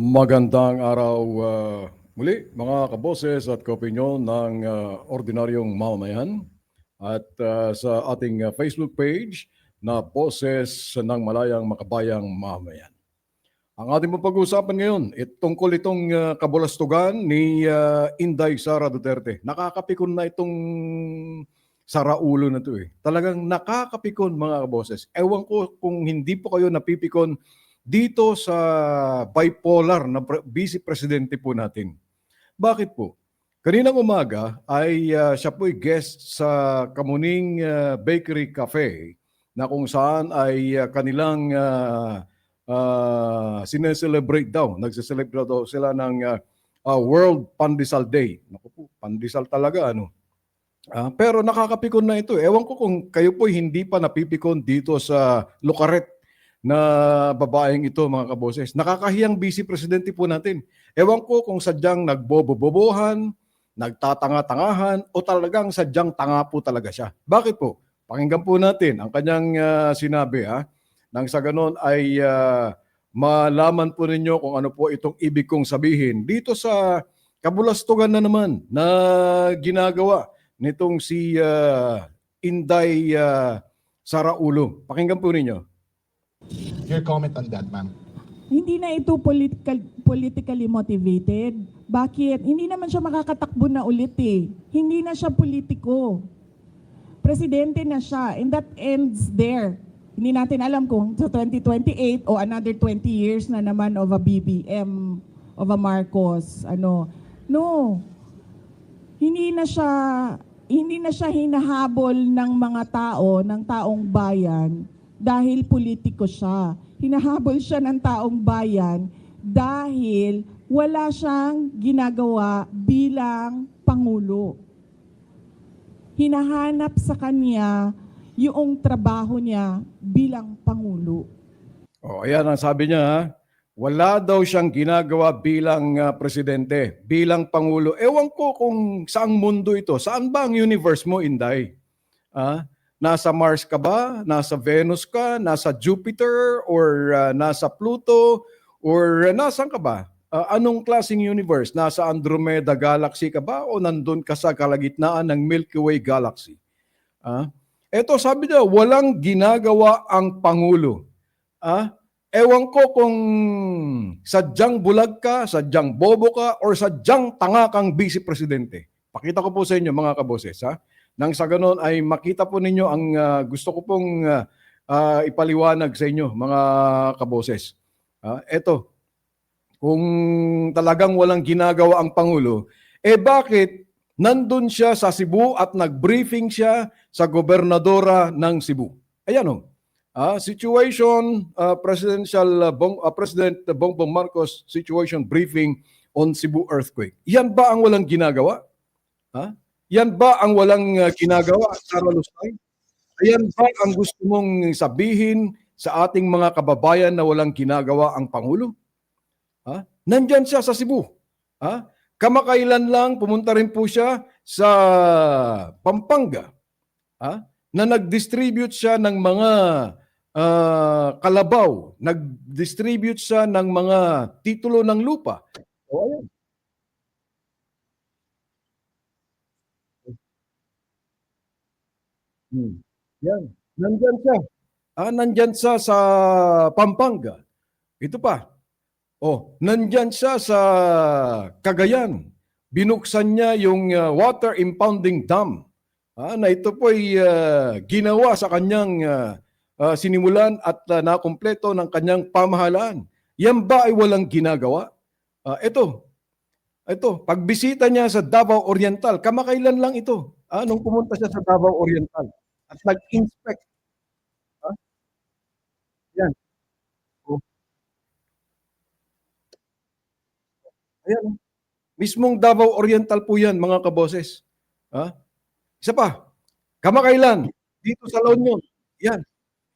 Magandang araw uh, muli mga kaboses at kopinyon ng uh, ordinaryong mamamayan at uh, sa ating uh, Facebook page na Boses ng Malayang Makabayang Mamamayan. Ang ating pong pag-uusapan ngayon, it, tungkol itong uh, kabulastugan ni uh, Inday Sara Duterte. Nakakapikon na itong saraulo na to eh. Talagang nakakapikon mga kaboses. Ewan ko kung hindi po kayo napipikon dito sa bipolar na vice presidente po natin. Bakit po? Kaninang umaga ay uh, siya po'y guest sa Kamuning uh, Bakery Cafe na kung saan ay uh, kanilang uh, uh, sineselebrate daw. Nagsiselebrate daw sila ng uh, uh, World Pandesal Day. Naku po, pandesal talaga ano. Ah, pero nakakapikon na ito. Ewan ko kung kayo po hindi pa napipikon dito sa Lucaret na babaeng ito mga kaboses. Nakakahiyang vice presidente po natin. Ewan ko kung sadyang nagbobobobohan, nagtatanga-tangahan o talagang sadyang tanga po talaga siya. Bakit po? Pakinggan po natin ang kanyang ah, sinabi ha. Nang sa ganon ay ah, malaman po ninyo kung ano po itong ibig kong sabihin dito sa kabulastugan na naman na ginagawa nitong si ah, Inday ah, Saraulo. Pakinggan po ninyo. Your comment on that, ma'am. Hindi na ito political, politically motivated. Bakit? Hindi naman siya makakatakbo na ulit eh. Hindi na siya politiko. Presidente na siya. And that ends there. Hindi natin alam kung sa 2028 o another 20 years na naman of a BBM, of a Marcos. Ano. No. Hindi na siya hindi na siya hinahabol ng mga tao, ng taong bayan dahil politiko siya. Hinahabol siya ng taong bayan dahil wala siyang ginagawa bilang pangulo. Hinahanap sa kanya yung trabaho niya bilang pangulo. O, ayan ang sabi niya, ha? wala daw siyang ginagawa bilang ah, presidente, bilang pangulo. Ewan ko kung saang mundo ito. Saan ba ang universe mo, Inday? Ah, nasa Mars ka ba? Nasa Venus ka? Nasa Jupiter? Or ah, nasa Pluto? Or uh, nasan ka ba? Ah, anong klaseng universe? Nasa Andromeda Galaxy ka ba? O nandun ka sa kalagitnaan ng Milky Way Galaxy? Ah, eto sabi niya, walang ginagawa ang Pangulo. Ah, ewan ko kung sadyang bulag ka, sadyang bobo ka, or sadyang tanga kang vice presidente. Pakita ko po sa inyo mga kaboses. Ha? Nang sa ganon ay makita po ninyo ang ah, gusto ko pong ah, ah, ipaliwanag sa inyo mga kaboses. Ah, eto, kung talagang walang ginagawa ang Pangulo, eh bakit nandun siya sa Cebu at nag-briefing siya sa gobernadora ng Cebu? Ayan o. Ah, situation ah, presidential ah, Bong, ah, President Bongbong Marcos situation briefing on Cebu earthquake. Yan ba ang walang ginagawa? Ha? Yan ba ang walang ah, ginagawa, Sara Lusay? Ayan ba ang gusto mong sabihin sa ating mga kababayan na walang ginagawa ang Pangulo? Ha? Nandyan siya sa Cebu. Ha? Kamakailan lang pumunta rin po siya sa Pampanga. Ha? Na nag-distribute siya ng mga ah, kalabaw, nag-distribute siya ng mga titulo ng lupa. O ayan. Hmm. Yan. Nandyan siya. Ah, nandyan siya sa Pampanga. Ito pa. Oh, nandyan siya sa Cagayan. Binuksan niya yung ah, water impounding dam. Ah, na ito po ay ah, ginawa sa kanyang ah, ah, sinimulan at ah, nakumpleto ng kanyang pamahalaan. Yan ba ay walang ginagawa? Ah, ito. Ito, pagbisita niya sa Davao Oriental, kamakailan lang ito. Ah, nung pumunta siya sa Davao Oriental at nag-inspect. Ah? Yan. Oh. Ayan. oh. Mismong Davao Oriental po yan, mga kaboses. Ha? Isa pa, kamakailan, dito sa La Union, yan,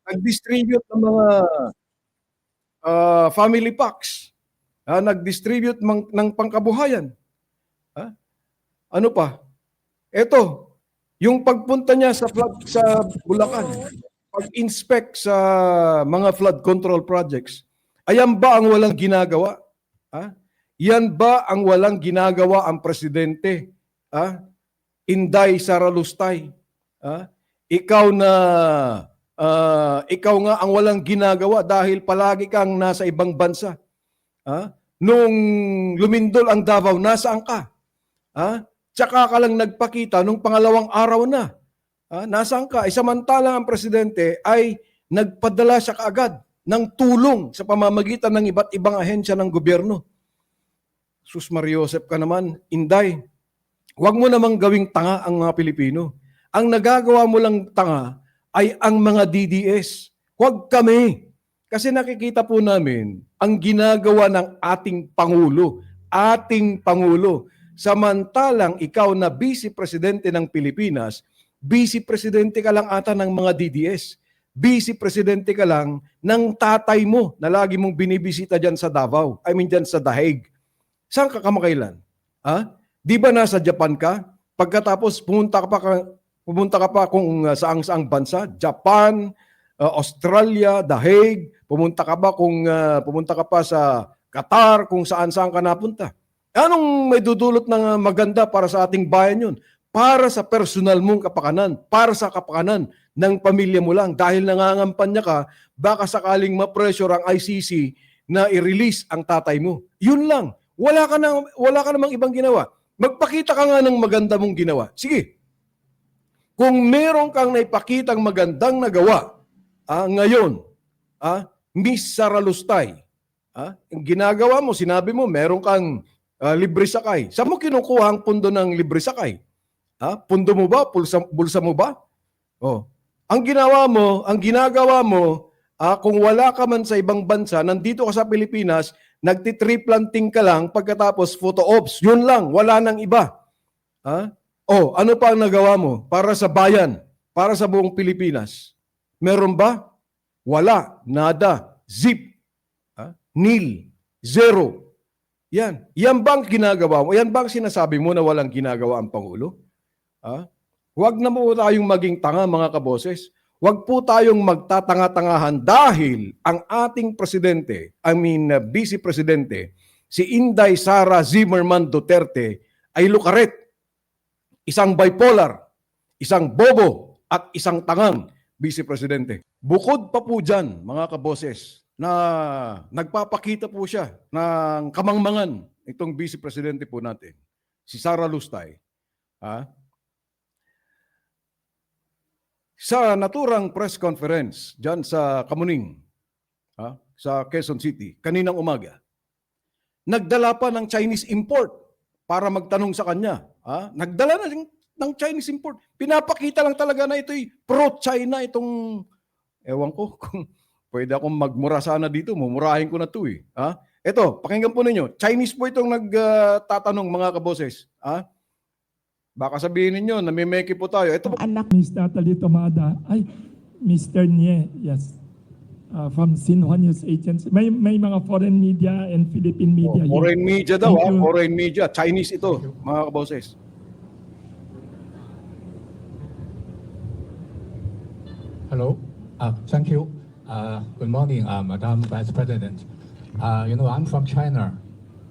nag-distribute ng mga ah, family packs. Ah, nag-distribute ng pangkabuhayan. Ha? Ano pa? Ito, yung pagpunta niya sa flood sa Bulacan, pag-inspect sa mga flood control projects, ayan ba ang walang ginagawa? Ha? Yan ba ang walang ginagawa ang presidente? Ha? Inday Saralustay. Ha? Ikaw na ah, ikaw nga ang walang ginagawa dahil palagi kang nasa ibang bansa. Ha? Nung lumindol ang Davao, nasaan ka? Ha? Tsaka ka lang nagpakita nung pangalawang araw na. Ha? Nasaan ka? Eh, samantalang ang presidente ay nagpadala siya kaagad ng tulong sa pamamagitan ng iba't ibang ahensya ng gobyerno. Sus Mariosep ka naman, Inday, huwag mo namang gawing tanga ang mga Pilipino. Ang nagagawa mo lang tanga ay ang mga DDS. Huwag kami. Kasi nakikita po namin ang ginagawa ng ating Pangulo. Ating Pangulo. Samantalang ikaw na Vice Presidente ng Pilipinas, Vice Presidente ka lang ata ng mga DDS. Vice Presidente ka lang ng tatay mo na lagi mong binibisita dyan sa Davao. I mean dyan sa Dahig. Saan ka kamakailan? Ha? Di ba nasa Japan ka? Pagkatapos pumunta ka pa ka- pumunta ka pa kung uh, saang-saang bansa, Japan, uh, Australia, Hague, pumunta ka ba kung uh, pumunta ka pa sa Qatar, kung saan-saan ka napunta. Anong may dudulot ng uh, maganda para sa ating bayan yun? Para sa personal mong kapakanan, para sa kapakanan ng pamilya mo lang. Dahil nangangampanya ka, baka sakaling ma-pressure ang ICC na i-release ang tatay mo. Yun lang. Wala ka, na, wala ka namang ibang ginawa. Magpakita ka nga ng maganda mong ginawa. Sige, kung meron kang naipakitang magandang nagawa ah, ngayon, ah, Miss Saralustay, ah, ginagawa mo, sinabi mo, meron kang ah, libre sakay. Saan mo kinukuha ang pundo ng libre sakay? Ah, pundo mo ba? Pulsa, bulsa mo ba? Oh. Ang ginawa mo, ang ginagawa mo, ah, kung wala ka man sa ibang bansa, nandito ka sa Pilipinas, nagtitree ka lang, pagkatapos photo ops. Yun lang, wala nang iba. Ha? Oh, ano pa ang nagawa mo para sa bayan, para sa buong Pilipinas? Meron ba? Wala, nada, zip, ha? nil, zero. Yan. Yan bang ginagawa mo? Yan bang sinasabi mo na walang ginagawa ang Pangulo? Ha? Huwag na po tayong maging tanga mga kaboses. Huwag po tayong magtatanga-tangahan dahil ang ating presidente, I mean uh, vice presidente, si Inday Sara Zimmerman Duterte ay lukaret isang bipolar, isang bobo, at isang tangang vice presidente. Bukod pa po dyan, mga kaboses, na nagpapakita po siya ng kamangmangan itong vice presidente po natin, si Sara Lustay. Ha? Sa naturang press conference dyan sa Kamuning, ha? sa Quezon City, kaninang umaga, nagdala pa ng Chinese import para magtanong sa kanya. Ha? Nagdala na ng, Chinese import. Pinapakita lang talaga na ito'y pro-China itong, ewan ko kung pwede akong magmura sana dito, mumurahin ko na ito eh. Ha? Ito, pakinggan po ninyo. Chinese po itong nagtatanong mga kaboses. Ha? Baka sabihin ninyo, namimeki po tayo. Ito po, anak Miss Natalie Tomada. Ay, Mr. Nie, yes. Uh, from Xinhua News Agency. May, may mga foreign media and Philippine media. Oh, here. foreign media daw, ha? you. foreign media. Chinese ito, mga kaboses. Hello. Uh, Thank you. Uh, Good morning, uh, Madam Vice President. Uh, You know, I'm from China.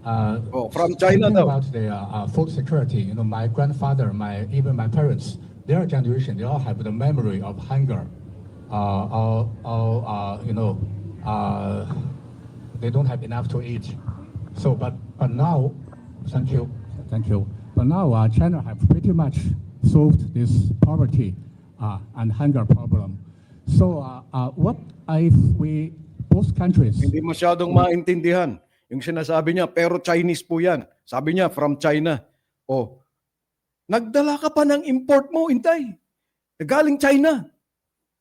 Uh, Oh, from China daw. About the uh, uh, food security, you know, my grandfather, my, even my parents, their generation, they all have the memory of hunger. Uh, Or, or, uh, you know, uh, they don't have enough to eat. So, but, but now, thank you, thank you. But now, uh, China have pretty much solved this poverty uh, and hunger problem. So, uh, uh, what if we, both countries, Hindi masyadong maintindihan yung sinasabi niya, pero Chinese po yan. Sabi niya, from China. Oh, nagdala ka pa ng import mo, intay. Galing China.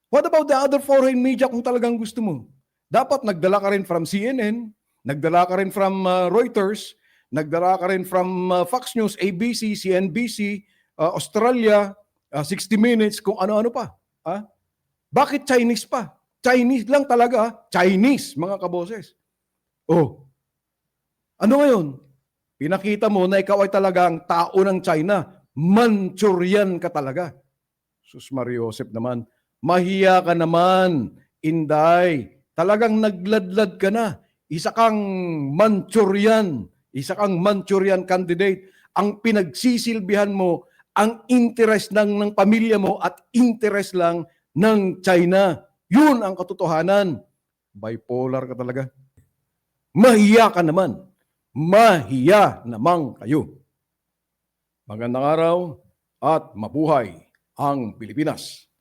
What about the other foreign media kung talagang gusto mo? Dapat nagdala ka rin from CNN, nagdala ka rin from uh, Reuters, nagdala ka rin from uh, Fox News, ABC, CNBC, uh, Australia, uh, 60 Minutes, kung ano-ano pa. Ha? Bakit Chinese pa? Chinese lang talaga. ha? Chinese, mga kaboses. Oh. Ano ngayon? Pinakita mo na ikaw ay talagang tao ng China. Manchurian ka talaga. Sus Mariosep naman. Mahiya ka naman, Inday. Talagang nagladlad ka na. isa kang Manchurian, isa kang Manchurian candidate. Ang pinagsisilbihan mo, ang interest lang ng pamilya mo at interest lang ng China. Yun ang katotohanan. Bipolar ka talaga. Mahiya ka naman. Mahiya namang kayo. Magandang araw at mabuhay ang Pilipinas.